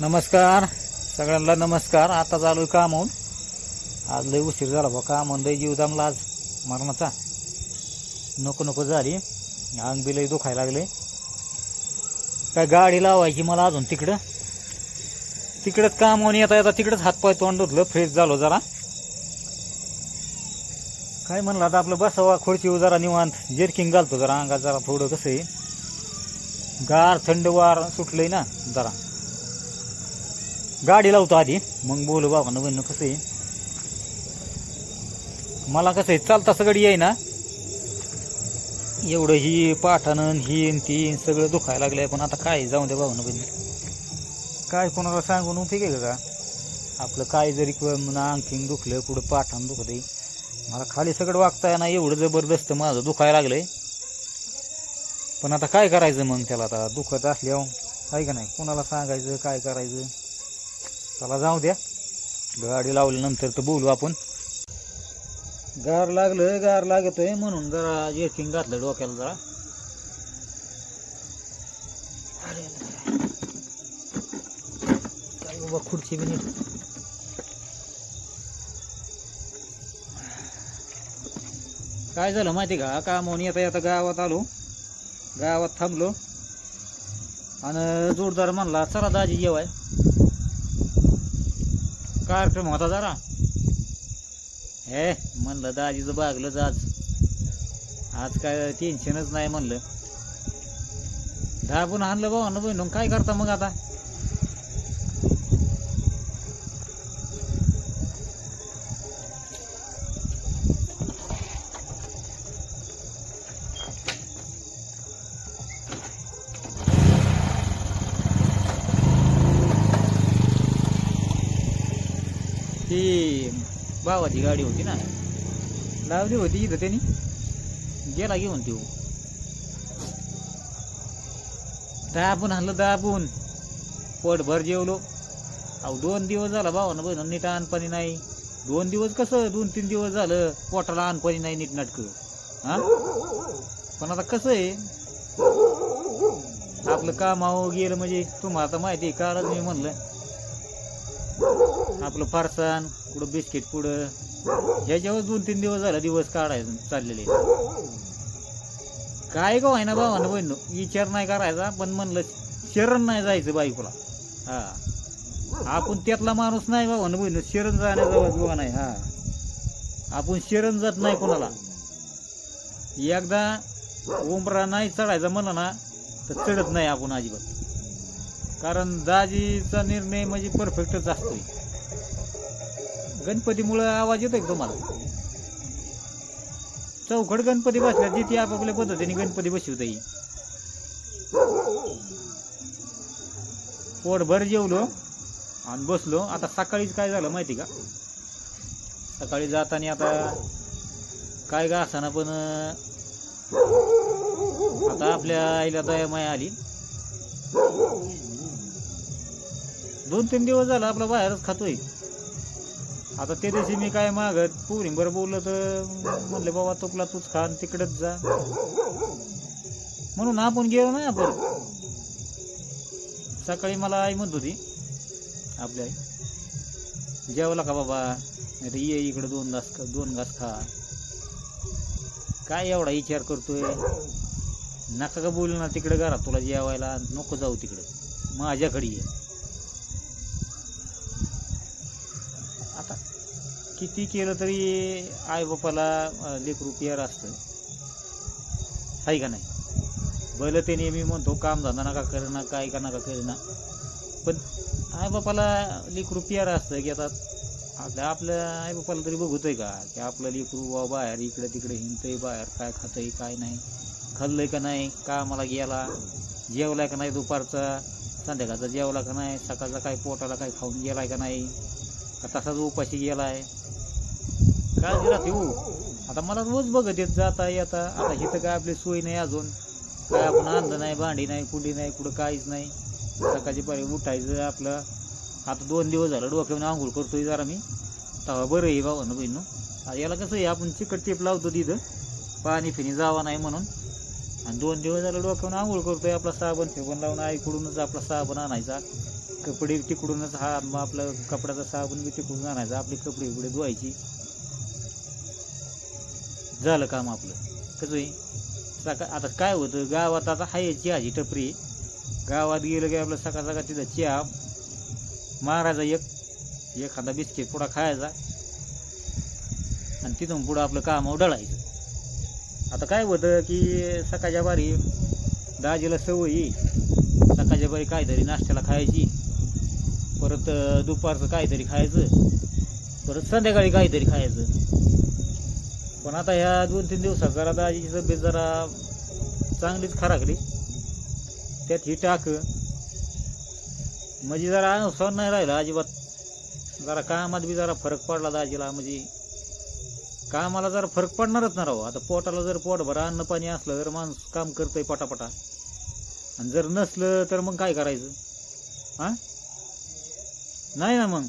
नमस्कार. सगळ्यांना नमस्कार. आता चालू आहे कामावून आज लय उशीर झाला बा. कामावून लय जीव जमला आज मरणाचा. नको नको झाली. अंग बी लय दुखायला लागले. काय गाडी लावायची मला अजून तिकडं? तिकडंच कामावून येता येता तिकडंच हातपाय तोंड धुतलं. फ्रेश झालो जरा. काय म्हणलं आता आपलं बसावा खुर्ची जरा निवांत. जेरकिंग घालतो जरा. अंगात जरा थोडं कसं आहे. गार थंड वार सुटलंय ना जरा. गाडी लावतो आधी. मग बोलू बाबा नवीन कसं आहे? मला कसं आहे चालता सगळं येई ना एवढं ही पाठानं ही ती सगळं दुखायला लागलंय पण आता काय जाऊन दे बाबा नवीन काय कोणाला सांगून उपयोग आहे का आपलं काय जरी अंगठीन दुखलं कुठं पाठानं दुखत आहे. मला खाली सगळं वागता ना एवढं जबरदस्त माझं दुखायला लागलंय. पण आता काय करायचं मग त्याला? आता दुखत असल्यावर आहे का नाही? कोणाला सांगायचं काय करायचं? चला जाऊ द्या. गाडी लावल्यानंतर तर बोलू आपण. गार लागलं गार लागतोय म्हणून जरा जेकिंग घातलं डोक्याला जरा. अरे बाबा खुर्ची बी नीट. काय झालं माहिती का? कामावून येता येता गावात आलो. गावात थांबलो. आणि जोरदार म्हणला चला दाजी जेवाय कार्यक्रम होता जरा हे म्हणलं दाजीचं बागलंच आज. आज काय टेन्शनच नाही म्हणलं. दाबून आणलं भाऊ बहिणून. काय करता मग आता? भावाची गाडी होती ना. लावली होती इथं त्यांनी. गेला घेऊन देऊ दाबून आणलं दाबून. पोटभर जेवलो. अहो दोन दिवस झाला भावानं बहिण नीट आणपाणी नाही. दोन दिवस कसं? दोन तीन दिवस झालं. पोटाला आणपाणी नाही नीट नाटकं. हा? पण आता कसं आहे? आपलं कामावर गेलं म्हणजे तुम्हाला आता माहिती आहे कालच मी म्हणलं. आपलं फारसान कुठं बिस्किट पुढं. ह्याच्यावर दोन तीन दिवस झाला दिवस काढायचं चाललेले. काय गो आहे ना भावानं बहिण? विचार नाही करायचा पण म्हणलं शरण नाही जायचं बायकोला. हा. आपण त्यातला माणूस नाही भावानं बहिण शरण जाण्याजवळ बघा नाही हा. आपण शरण जात नाही कोणाला. एकदा उमरा नाही चढायचा म्हणलं ना तर चढत नाही आपण अजिबात. कारण दाजीचा निर्णय म्हणजे परफेक्टच असतोय. गणपतीमुळं आवाज येतोय का तुम्हाला? चौकड गणपती बसल्या जिथे आपापल्या पद्धतीने गणपती बसवता येईल पोटभर जेवलो आणि बसलो. आता सकाळीच काय झालं माहिती का? सकाळी जाताना आता काय का असताना पण आता आपल्या आईला दया माया आली. दोन तीन दिवस झाला आपला बाहेरच खातोय. आता त्या दिवशी मी काय मागत पोरींबर बोललं तर म्हणले बाबा तुकला तूच खा आणि तिकडेच जा. म्हणून आपण गेलो नाही आपण. सकाळी मला आई म्हणत होती आपल्या आई जेवला का बाबा? नाही तर ये इकडे दोन घास खा दोन घास खा. काय एवढा विचार करतोय? नका का बोल ना तिकडे घरात? तुला जेवायला नको जाऊ तिकडे. माझ्याकडे ये. किती केलं तरी आईबापाला लेकरू पेअर असतं. आहे का नाही? बैल ते नेहमी म्हणतो काम धंदा नका करणं काय का नका करणं. पण आई बापाला लेकरू पेअर असतं की आता आपल्या आपल्या आई बापाला तरी बघतोय का? की आपलं लेकरू बा बाहेर इकडे तिकडे हिंडतंय बाहेर काय खातंय काय नाही. खाल्लंय का नाही? कामाला गेला जेवलाय का नाही दुपारचा? संध्याकाळचा जेवला का नाही? सकाळचा काय पोटाला काय खाऊन गेलाय का नाही? का तसाच उपाशी गेलाय? काळजी राहते हो. आता मला रोज बघत येत जाता येता. आता इथं काय आपली सोय नाही अजून. काय आपण आणलं नाही भांडी नाही कुंडी नाही कुठं काहीच नाही. सकाळची पारी उठायचं आपलं. आता दोन दिवस झालं डोक्यावर आंघोळ करतोय जरा मी. तेव्हा बरं आहे बाबा ना बहिणू याला कसं आहे आपण चिकट टेप लावतो तिथं. पाणी फिनी जावा नाही म्हणून. आणि दोन दिवस झालं डोक्यावर आंघोळ करतोय आपला साबण फिबन लावून आईकडूनच आपला साबण आणायचा. कपडे तिकडूनच हा मग आपलं कपड्याचा साबण बी तिकडून आणायचा आपले कपडे इकडे धुवायची. झालं काम आपलं. कसं आहे सकाळ आता काय होतं? गावात आता हाय चहाची टपरी गावात गेलं की आपलं सकाळ सकाळ तिथं चहा मारायचा एक एखादा बिस्किट पुडा खायचा. आणि तिथून पुढं आपलं काम डळायचं आता काय होतं की सकाळच्या बारी दाजीला सवय येईल सकाळच्या बारी काहीतरी नाश्त्याला खायची. परत दुपारचं काहीतरी खायचं. परत संध्याकाळी काहीतरी खायचं. पण आता ह्या दोन तीन दिवसात जरा दाजीची तब्येत जरा चांगलीच खराकली त्यात ही टाक. म्हणजे जरा अनुसार नाही राहिला अजिबात. जरा कामात बी जरा फरक पडला दाजीला म्हणजे कामाला जरा फरक पडणारच ना राव. आता पोटाला जर पोटभर अन्न पाणी असलं तर माणूस काम करतोय पटापटा. आणि जर नसलं तर मग काय करायचं? हा? नाही ना मग.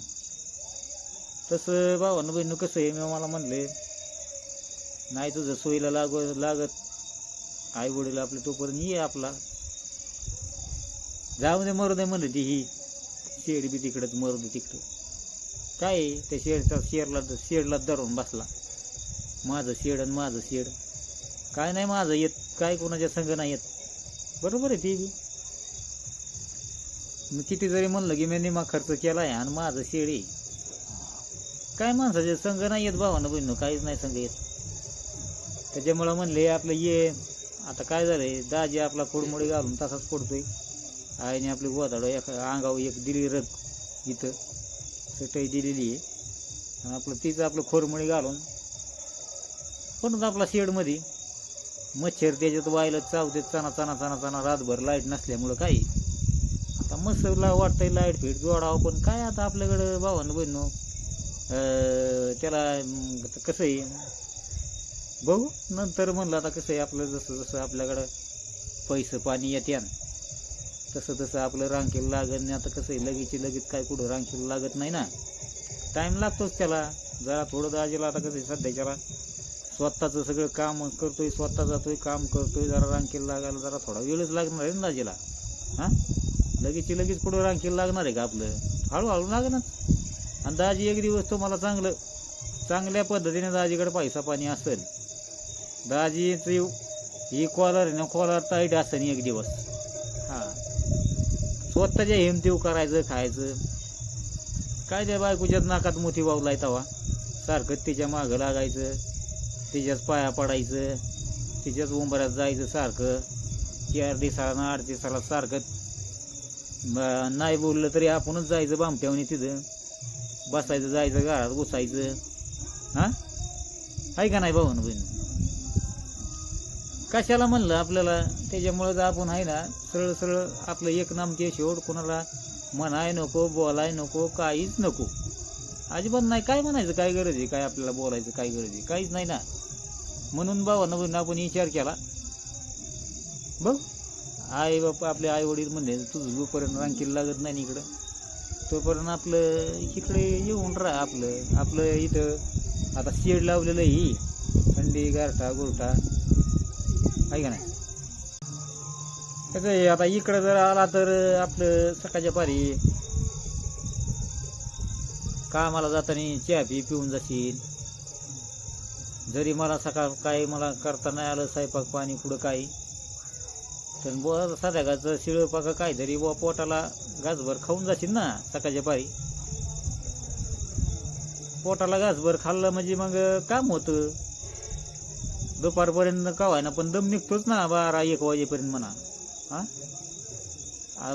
तसं भावानं बहिणू कसं आहे मी मला म्हणले नाही तुझं सोयीला लाग लागत. आई वडील आपले तोपर्यंत ये आपला. जाऊ दे मरू दे म्हणलं ती ही. शेड बी तिकडंच मरू दे तिकडं. काय आहे, त्या शेडचा शेडला शेडला धरून बसला. माझं शेड आणि माझं शेड. काय नाही माझं येत काय कोणाच्या संघ नाही येत. बरोबर आहे ते बी. मी किती जरी म्हणलं की मी निमा खर्च केलाय आणि माझं शेड आहे. काय माणसाचे संघ नाही येत भावानं बहिणं काहीच नाही संघ येत. त्याच्यामुळं म्हणले आपलं ये. आता काय झालंय दाजी आपला खोडमोडी घालून तसाच पडतोय आईने आपली गोधाडं एक अंगावर एक दिली रग इथं. सटई दिलेली आहे. आणि आपलं तीच आपलं खोरमोडी घालून पण आपला शेडमध्ये मच्छर त्याच्यात व्हायला चावते चना चना चना चना रातभर लाइट नसल्यामुळं काही. आता मस्तला वाटतंय लाइट फिट जोडावं पण काय आता आपल्याकडं भावानं बहिणू त्याला कसं आहे? बघू. नंतर म्हणलं आता कसं आहे आपलं जसं जसं आपल्याकडं पैसे पाणी येते तसं तसं आपलं रांकेला लागत नाही. आता कसं आहे लगेच लगेच काय कुठं रांकेला लागत नाही ना. टाईम लागतोच त्याला. जरा थोडं दाजीला आता कसं आहे सध्याच्याला स्वतःचं सगळं काम करतोय स्वतः जातोय काम करतोय जरा रांकेला लागायला जरा थोडा वेळच लागणार आहे ना दाजीला हां? लगेच लगेच पुढं रांकेला लागणार आहे का आपलं? हळूहळू लागणार आणि दाजी एक दिवस तुम्हाला चांगलं चांगल्या पद्धतीने दाजीकडे पैसा पाणी असेल दाजीचं ही कॉलर आहे ना कॉलर टाईट असेल एक दिवस. हा. स्वतःच्या हिमतीव करायचं खायचं. काय त्या बायकोच्याच नाकात मोठी वावलाय तवा. सारखं तिच्या मागं लागायचं तिच्याच पाया पडायचं तिच्याच उंबऱ्यात जायचं सारखं. चार दिवसाला ना आठ दिवसाला सारखं नाही बोललं तरी आपणच जायचं बामट्यावणी तिथं. बसायचं जायचं घरात घुसायचं. हा? आहे का नाही भाऊन बहीण? कशाला म्हणलं आपल्याला? त्याच्यामुळं जर आपण आहे ना सरळ सरळ आपलं एक नामते शेवट कोणाला म्हणाय नको बोलाय नको काहीच नको. अजिबात नाही. काय म्हणायचं? काय गरज आहे? काय आपल्याला बोलायचं? काय गरज आहे? काहीच नाही ना. म्हणून भावानं बहिणीनं आपण विचार केला. बघ. आई बापा आपले आई वडील म्हणले तुझं जोपर्यंत रांकीला लागत नाही इकडं तोपर्यंत आपलं इकडे येऊन राहा आपलं. आपलं इथं आता शेड लावलेलं ही थंडी गारठा गोरठा आहे का नाही? कसं आहे आता इकडं जर आला तर आपलं सकाळच्या पारी कामाला जाताना चहा पी पिऊन जाशील. जरी मला सकाळ काय मला करता नाही आलं स्वयंपाक पाणी कुठं काही. तर बुवा संध्याकाळचं शिळ काय जरी बुवा पोटाला घासभर खाऊन जाशील ना सकाळच्या पारी. पोटाला घासभर खाल्लं म्हणजे मग काम होतं. दुपारपर्यंत का ना पण दम निघतोच ना बारा एक वाजेपर्यंत म्हणा. हा?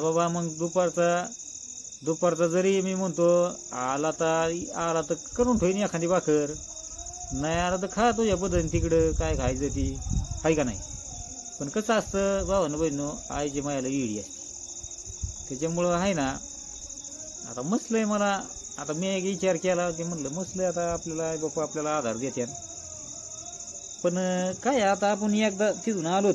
बाबा मग दुपारचा दुपारचा जरी मी म्हणतो आला तर आला तर करून ठेवीन एखादी भाकर. नाही आला तर खा तुझ्या पद्धतीने तिकडं काय खायचं ती. आहे का नाही? पण कसं असतं भावानं बहिणं आईची मायाला इडी असते. त्याच्यामुळं आहे ना आता मसलंय मला. आता मी एक विचार केला की म्हणलं मसलंय आता आपल्याला बाप्पा बापा आपल्याला आधार देत्यान पण काय आता आपण एकदा तिथून आलोत.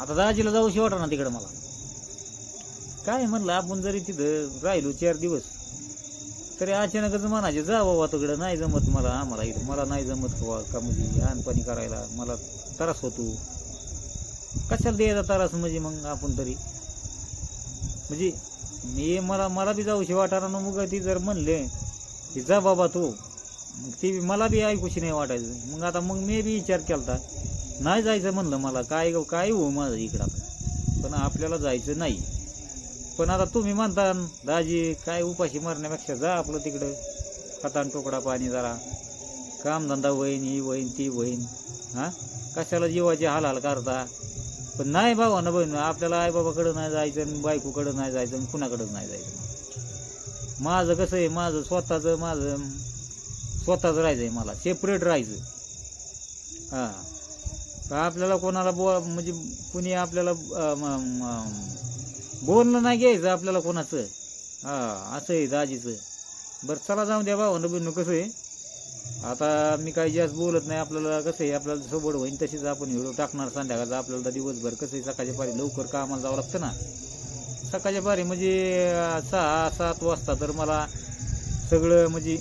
आता दाजीला जाऊशी वाटा ना तिकडं मला. काय म्हणलं आपण जरी तिथं राहिलो चार दिवस तरी अचानकच म्हणायचे जा बाबा तिकडं नाही जमत मला आम्हाला इथं मला नाही जमत बाबा का म्हणजे लहानपणी करायला मला त्रास होतो. कशाला द्यायचा त्रास म्हणजे मग आपण तरी? म्हणजे मी मला मला बी जाऊशी वाटारा मग ती जर म्हणले की जा बाबा तू. ती बी- मला बी ऐकूशी नाही वाटायचं. मग आता मग मी बी विचार केला होता नाही जायचं म्हणलं मला काय काय हो माझं इकडं आता? पण आपल्याला जायचं नाही. पण आता तुम्ही म्हणता दाजी काय उपाशी मारण्यापेक्षा जा आपलं तिकडं. खतान टोकडा पाणी जरा. कामधंदा होईन ही होईन ती होईन हां? कशाला जीवाचे हाल हाल करता? पण नाही बाबा ना बहीण आपल्याला आई बाबाकडं नाही जायचं आणि बायकोकडं नाही जायचं आणि नाही जायचं. माझं कसं आहे माझं स्वतःचं माझं स्वतःचं राहायचं आहे मला. सेपरेट राहायचं. हां. का आपल्याला कोणाला बो म्हणजे कुणी आपल्याला बोलणं नाही घ्यायचं आपल्याला कोणाचं. हां असं आहे दाजीचं. बरं चला जाऊन द्या भावानं बहिणं कसं आहे? आता मी काही जास्त बोलत नाही आपल्याला कसं आहे आपल्याला सोबत होईन तशीच आपण व्हिडिओ टाकणार संध्याकाळचा. आपल्याला तर दिवसभर कसं आहे सकाळच्या पारी लवकर कामाला जावं लागतं ना. सकाळच्या बारी म्हणजे सहा सात वाजता तर मला सगळं म्हणजे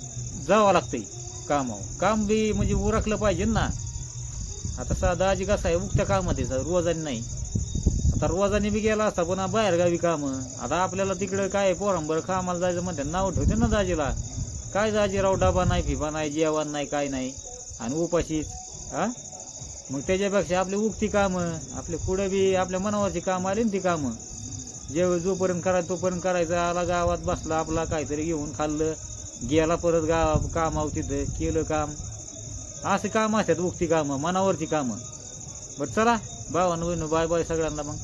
जावं लागतंय कामावर. काम बी म्हणजे उरकलं पाहिजे ना. आता साधा आजी कसा आहे उगत्या कामात आहे सर रोजाने नाही. आता रोजाने बी गेला असता पण बाहेरगावी कामं. आता आपल्याला तिकडं काय पोरांबर कामाला जायचं म्हणते नाव ठेवते ना दाजीला. काय दाजीराव डबा नाही फिबा नाही जेवण नाही काय नाही. आणि उपाशीच हा? मग त्याच्यापेक्षा आपली उगती कामं आपले पुढे बी आपल्या मनावरची कामं आली ना ती कामं. जेव्हा जोपर्यंत करायचं तोपर्यंत करायचं. आला गावात बसला आपला काहीतरी घेऊन खाल्लं. गेला परत गाव कामावर तिथं. केलं काम. असं काम असतात उक्ती कामं मनावरची कामं. बरं चला. भावानं बहिणू बाय बाय सगळ्यांना मग.